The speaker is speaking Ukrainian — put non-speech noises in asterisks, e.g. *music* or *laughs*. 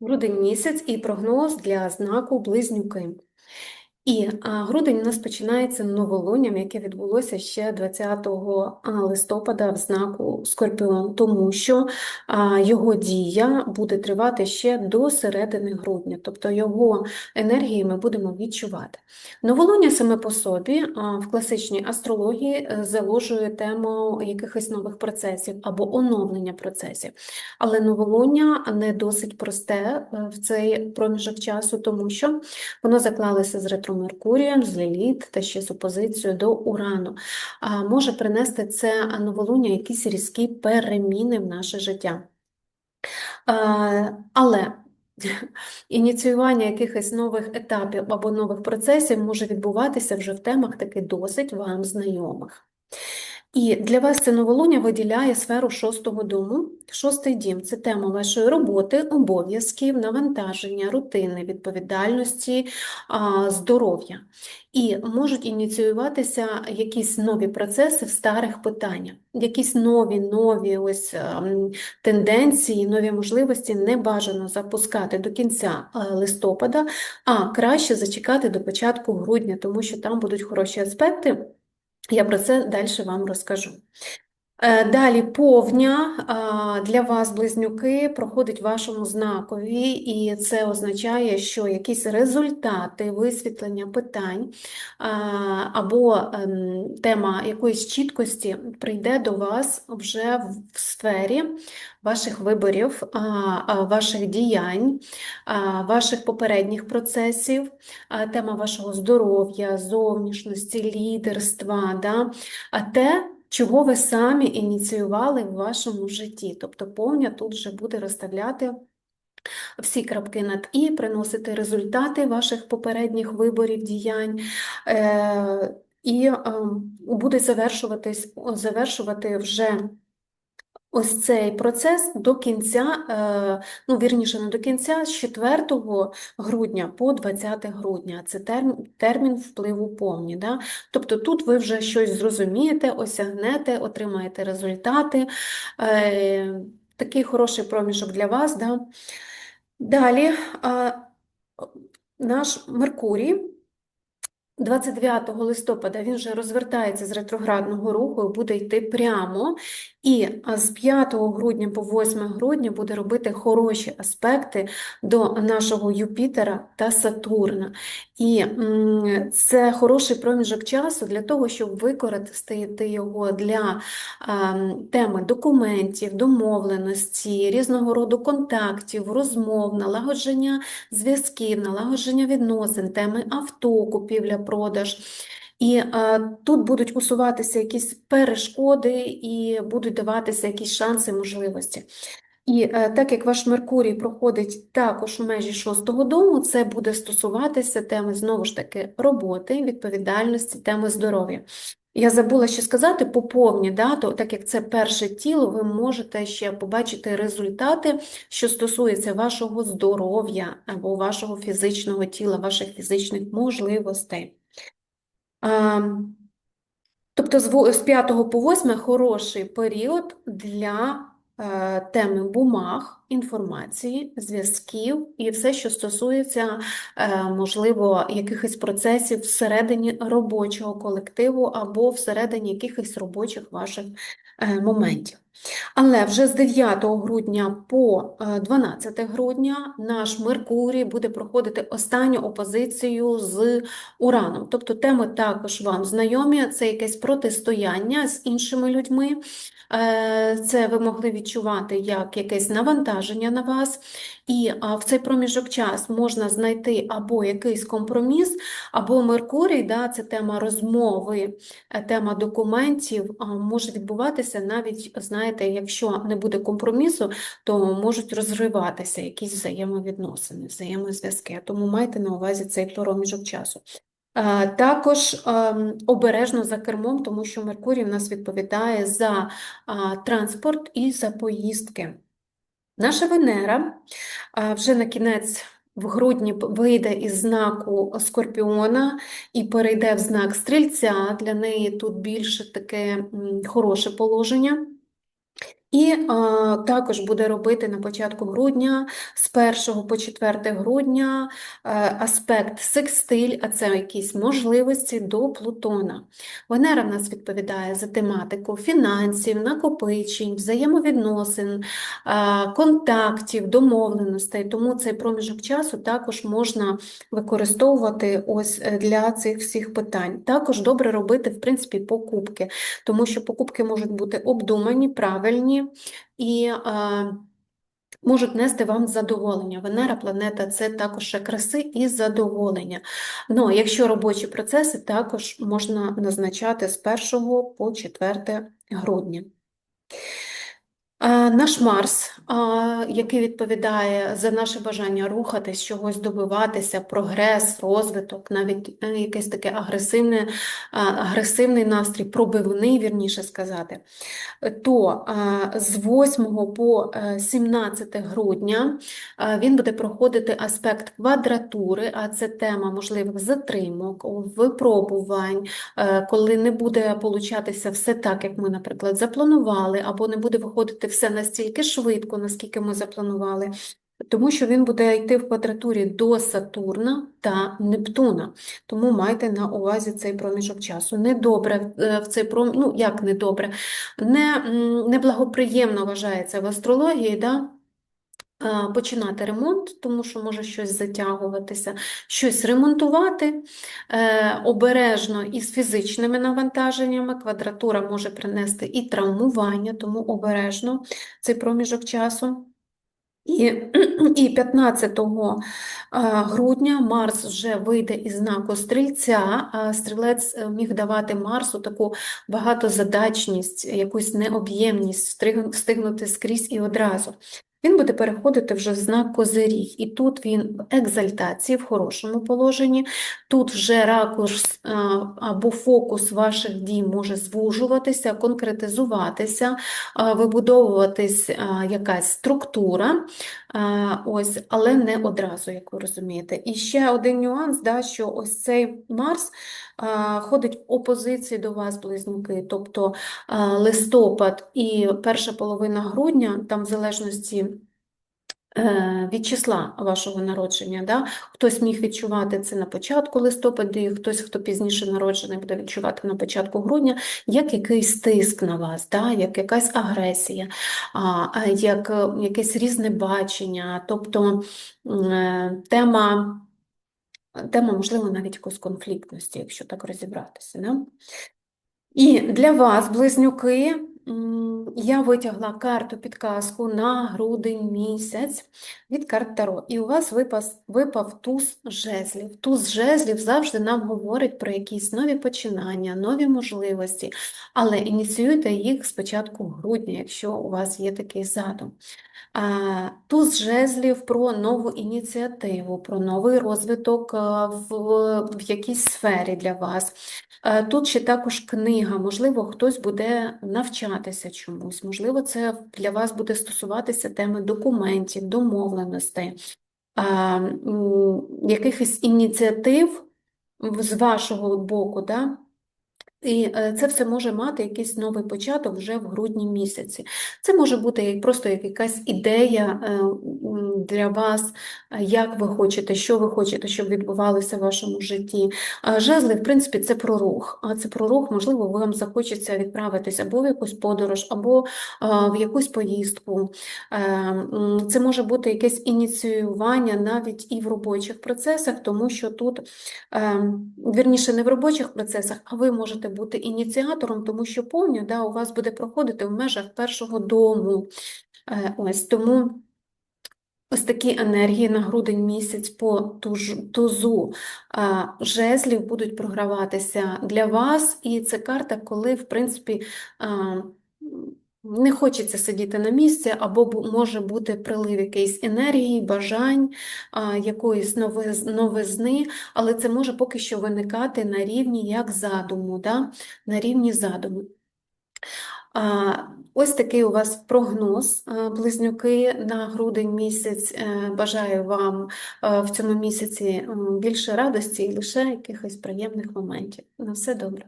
грудень місяць і прогноз для знаку Близнюки. І грудень у нас починається новолунням, яке відбулося ще 20 листопада в знаку Скорпіон, тому що його дія буде тривати ще до середини грудня, тобто його енергії ми будемо відчувати. Новолуння саме по собі в класичній астрології е, заложує тему якихось нових процесів або оновлення процесів. Але новолуння не досить просте е, в цей проміжок часу, тому що воно заклалося з ретро Меркурієм, з Ліліт та ще з опозицією до Урану. Може принести це новолуння якісь різкі переміни в наше життя. Але *laughs* ініціювання якихось нових етапів або нових процесів може відбуватися вже в темах таки досить вам знайомих. І для вас це новолуння виділяє сферу шостого дому. Шостий дім це тема вашої роботи, обов'язків, навантаження, рутини, відповідальності, здоров'я. І можуть ініціюватися якісь нові процеси в старих питаннях, якісь нові нові ось тенденції, нові можливості не бажано запускати до кінця листопада, а краще зачекати до початку грудня, тому що там будуть хороші аспекти. Я про це далі вам розкажу. Е, Далі повня для вас, близнюки, проходить вашому знакові, і це означає, що якісь результати висвітлення питань або ем, тема якоїсь чіткості прийде до вас вже в сфері ваших виборів, ваших діянь, ваших попередніх процесів, тема вашого здоров'я, зовнішності, лідерства, да? те, чого ви самі ініціювали в вашому житті. Тобто повня тут вже буде розставляти всі крапки над і, приносити результати ваших попередніх виборів, діянь. Е, і е, буде завершуватись, завершувати вже ось цей процес до кінця, е, ну, вірніше, не до кінця, з 4 грудня по 20 грудня. Це термін, впливу повні. Да? Тобто тут ви вже щось зрозумієте, осягнете, отримаєте результати. Е, Такий хороший проміжок для вас. Да? Далі наш Меркурій. 29 листопада він вже розвертається з ретроградного руху і буде йти прямо, і з 5 грудня по 8 грудня буде робити хороші аспекти до нашого Юпітера та Сатурна. І це хороший проміжок часу для того, щоб використати його для теми документів, домовленості, різного роду контактів, розмов, налагодження зв'язків, налагодження відносин, теми авто, купівля продаж. І е, тут будуть усуватися якісь перешкоди і будуть даватися якісь шанси, можливості. І е, так як ваш Меркурій проходить також у межі шостого дому, це буде стосуватися теми знову ж таки роботи, відповідальності, теми здоров'я. Я забула ще сказати по повні, да, то, так як це перше тіло, ви можете ще побачити результати, що стосується вашого здоров'я або вашого фізичного тіла, ваших фізичних можливостей. А, Тобто з во- 5 по 8 хороший період для е, теми бумаг, інформації, зв'язків і все, що стосується, е, можливо, якихось процесів всередині робочого колективу або всередині якихось робочих ваших е, моментів. Але вже з 9 грудня по е, 12 грудня наш Меркурій буде проходити останню опозицію з Ураном. Тобто теми також вам знайомі, це якесь протистояння з іншими людьми. Е, Це ви могли відчувати як якесь навантаження на вас, і в цей проміжок час можна знайти або якийсь компроміс, або Меркурій, да, це тема розмови, е, тема документів, може відбуватися навіть, знаєте, якщо не буде компромісу, то можуть розриватися якісь взаємовідносини, взаємозв'язки. Тому майте на увазі цей проміжок часу. Також ем, обережно за кермом, тому що Меркурій в нас відповідає за транспорт і за поїздки. Наша Венера вже на кінець в грудні вийде із знаку Скорпіона і перейде в знак Стрільця. Для неї тут більше таке хороше положення. І а, також буде робити на початку грудня, з 1 по 4 грудня, е, аспект секстиль, а це якісь можливості до Плутона. Венера в нас відповідає за тематику фінансів, накопичень, взаємовідносин, е, контактів, домовленостей. Тому цей проміжок часу також можна використовувати ось е, для цих всіх питань. Також добре робити, в принципі, покупки, тому що покупки можуть бути обдумані, правильні і е, можуть нести вам задоволення. Венера, планета це також ще краси і задоволення. Ну, а якщо робочі процеси, також можна назначати з 1 по 4 грудня. Е, Наш Марс, е, який відповідає за наше бажання рухатись, чогось добиватися, прогрес, розвиток, навіть е, якийсь такий агресивний, агресивний настрій, пробивний, вірніше сказати, то з 8 по е, 17 грудня він буде проходити аспект квадратури, а це тема можливих затримок, випробувань, коли не буде получатися все так, як ми, наприклад, запланували, або не буде виходити все настільки швидко, наскільки ми запланували. Тому що він буде йти в квадратурі до Сатурна та Нептуна. Тому майте на увазі цей проміжок часу. Недобре е, в цей пром... ну як недобре, не, неблагоприємно вважається в астрології, да? Починати ремонт, тому що може щось затягуватися, щось ремонтувати е, обережно із фізичними навантаженнями. Квадратура може принести і травмування, тому обережно цей проміжок часу. І, і 15 грудня Марс вже вийде із знаку Стрільця, а стрілець е, міг давати Марсу таку багатозадачність, якусь необ'ємність, встигнути скрізь і одразу. Він буде переходити вже в знак Козиріг, і тут він в екзальтації, в хорошому положенні. Тут вже ракурс або фокус ваших дій може звужуватися, конкретизуватися, вибудовуватись якась структура, ось, але не одразу, як ви розумієте. І ще один нюанс, да, що ось цей Марс ходить в опозиції до вас, близнюки, тобто листопад і перша половина грудня, там в залежності е, від числа вашого народження. Да? Хтось міг відчувати це на початку листопада, і хтось, хто пізніше народжений, буде відчувати на початку грудня, як якийсь тиск на вас, да? як якась агресія, як е, якесь різне бачення, тобто е, тема, тема, можливо, навіть якоїсь конфліктності, якщо так розібратися. Да? І для вас, близнюки, я витягла карту підказку на грудень місяць від карт Таро. І у вас випав, випав туз жезлів. Туз жезлів завжди нам говорить про якісь нові починання, нові можливості, але ініціюйте їх спочатку грудня, якщо у вас є такий задум. Туз жезлів про нову ініціативу, про новий розвиток в, в якійсь сфері для вас. Е, Тут ще також книга, можливо, хтось буде навчатися чомусь, можливо, це для вас буде стосуватися теми документів, домовленостей, якихось ініціатив з вашого боку, да? І е, це все може мати якийсь новий початок вже в грудні місяці. Це може бути просто якась ідея е, для вас, е, як ви хочете, що ви хочете, щоб відбувалося в вашому житті. Жезли, в принципі, це про рух. Це про рух, можливо, вам захочеться відправитись або в якусь подорож, або в якусь поїздку. Е, Це може бути якесь ініціювання навіть і в робочих процесах, тому що тут, е, вірніше, не в робочих процесах, а ви можете бути ініціатором, тому що повня да, у вас буде проходити в межах першого дому. Е, Ось тому. Ось такі енергії на грудень місяць по тузу жезлів будуть програватися для вас, і це карта, коли, в принципі, не хочеться сидіти на місці, або може бути прилив якоїсь енергії, бажань, якоїсь новиз, новизни, але це може поки що виникати на рівні як задуму, да? на рівні задуму. А, Ось такий у вас прогноз, а, близнюки, на грудень місяць. Е, Бажаю вам е, в цьому місяці більше радості і лише якихось приємних моментів. На все добре.